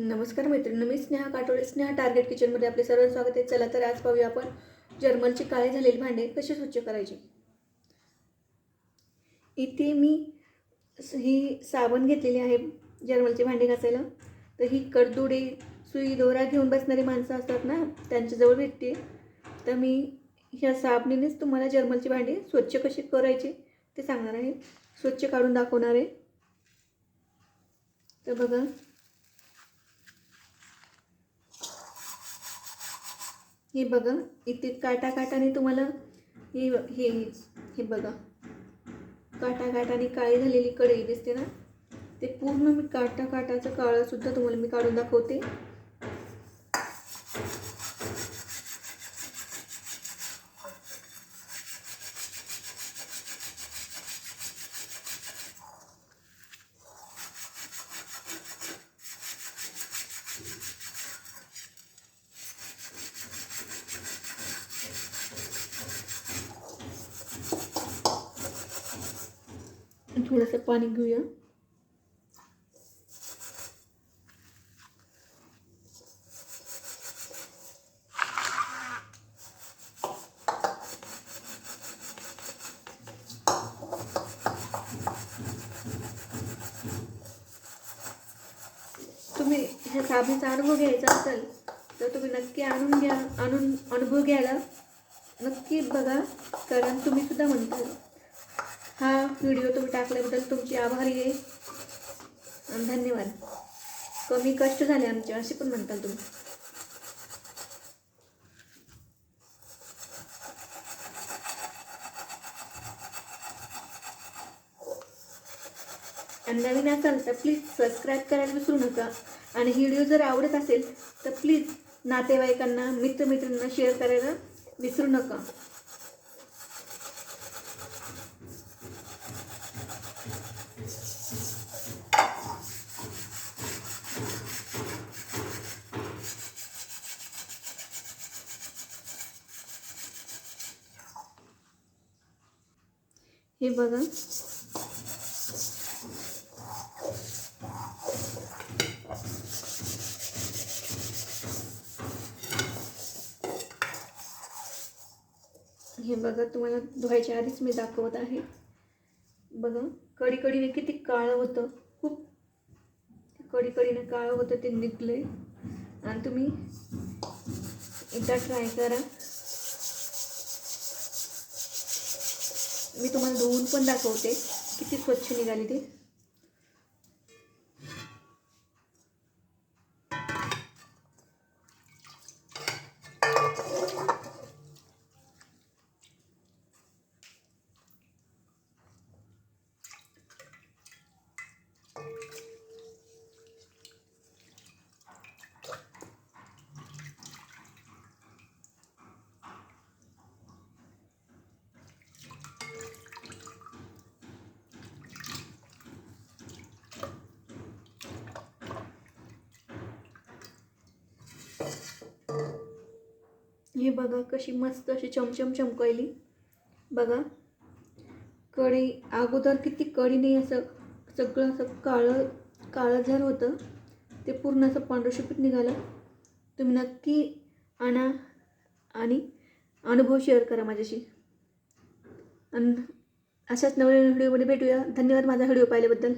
नमस्कार मैत्रिणी मी स्नेहा काटोळे. स्नेहा टार्गेट किचनमध्ये आपले सर्व स्वागत आहे. चला तर आज पाहूया आपण जर्मलची काळे झालेली भांडे कसे स्वच्छ करायचे. इथे मी ही साबण घेतलेली आहे जर्मलची भांडे घासायला. तर ही कडदुडे सुई दोरा घेऊन बसणारी माणसं असतात ना त्यांच्याजवळ भेटते. तर मी ह्या साबणीनेच तुम्हाला जर्मलची भांडी स्वच्छ कशी करायची ते सांगणार आहे. स्वच्छ काढून दाखवणार आहे. तर बघा. हे बघा इथे काटा काटाने तुम्हाला हे हे हे बघा. काटा काटाने काळी झालेली कढई दिसते ना? ते पूर्ण मी काटा काटाचं काळंसुद्धा तुम्हाला मी काढून दाखवते. थोडंसं पाणी घेऊया. तुम्ही ह्या साबणीचा अनुभव घ्यायचा असेल तर तुम्ही नक्की आणून घ्या आणून अनुभव घ्यायला नक्की बघा कारण तुम्ही सुद्धा म्हणताल हा व्हिडिओ तुम्ही टाकल्याबद्दल तुमची आभारी आहे. आणि धन्यवाद. कमी कष्ट झाले आमचे असे पण म्हणताल तुम्ही. आणि नवीन असाल तर प्लीज सबस्क्राईब करायला विसरू नका. आणि व्हिडिओ जर आवडत असेल तर प्लीज नातेवाईकांना मित्रमित्रांना शेअर करायला विसरू नका. हे बघा. हे बघा तुम्हाला धुवायच्या आधीच मी दाखवत आहे. बघा कडी कडीने किती काळं होतं. खूप कडी कडीने काळं होतं ते निघलंय. आणि तुम्ही एकदा ट्राय करा. मी तुम्हाला धुवून पण दाखवते. किती स्वच्छ निघाली ते. ही बघा कशी मस्त अशी चमचम चमकायली बघा. कढी अगोदर किती कढीने असं सगळं असं काळं काळं झालं होतं. ते पूर्ण असं पांढरशुपीत निघालं. तुम्ही नक्की आणा आणि अनुभव शेअर करा माझ्याशी. आणि अशाच नवीन व्हिडिओमध्ये भेटूया. धन्यवाद माझा व्हिडिओ पाहिल्याबद्दल.